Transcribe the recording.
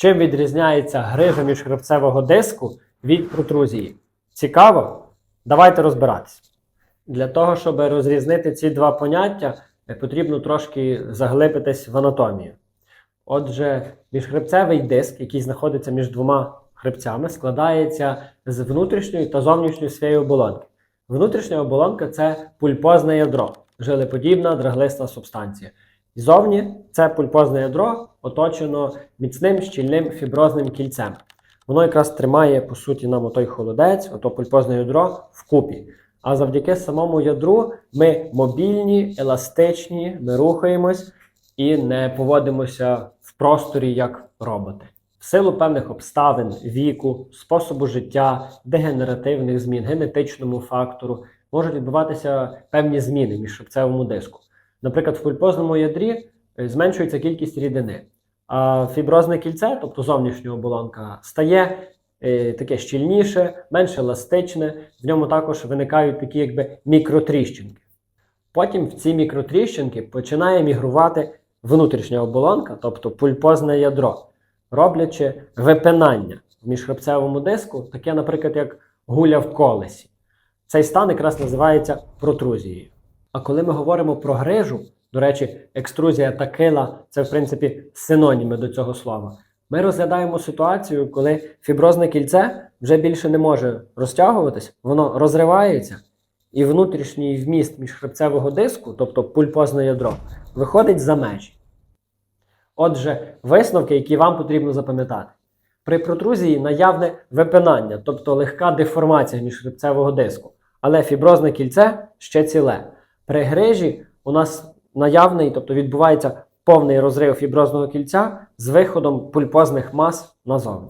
Чим відрізняється грижа міжхребцевого диску від протрузії? Цікаво? Давайте розбиратись. Для того, щоб розрізнити ці два поняття, потрібно трошки заглибитись в анатомію. Отже, міжхребцевий диск, який знаходиться між двома хребцями, складається з внутрішньої та зовнішньої своєї оболонки. Внутрішня оболонка це пульпозне ядро, жилеподібна драглисна субстанція. І Зовні це пульпозне ядро оточено міцним щільним фіброзним кільцем. Воно якраз тримає, по суті, нам отой холодець, ото пульпозне ядро вкупі. А завдяки самому ядру ми мобільні, еластичні, ми рухаємось і не поводимося в просторі як роботи. В силу певних обставин, віку, способу життя, дегенеративних змін, генетичному фактору можуть відбуватися певні зміни в міжшипцевому диску. Наприклад, в пульпозному ядрі е, зменшується кількість рідини, а фіброзне кільце, тобто зовнішня оболонка, стає е, таке щільніше, менш еластичне. В ньому також виникають такі якби мікротріщинки. Потім в ці мікротріщинки починає мігрувати внутрішня оболонка, тобто пульпозне ядро, роблячи випинання в міжхребцевому диску, таке, наприклад, як гуля в колесі. Цей стан якраз називається протрузією. А коли ми говоримо про грижу, до речі, екструзія та кила це, в принципі, синоніми до цього слова. Ми розглядаємо ситуацію, коли фіброзне кільце вже більше не може розтягуватись, воно розривається, і внутрішній вміст міжхребцевого диску, тобто пульпозне ядро, виходить за межі. Отже, висновки, які вам потрібно запам'ятати. При протрузії наявне випинання, тобто легка деформація міжхребцевого диску, але фіброзне кільце ще ціле. При грижі у нас наявний, тобто відбувається повний розрив фіброзного кільця з виходом пульпозних мас назовні.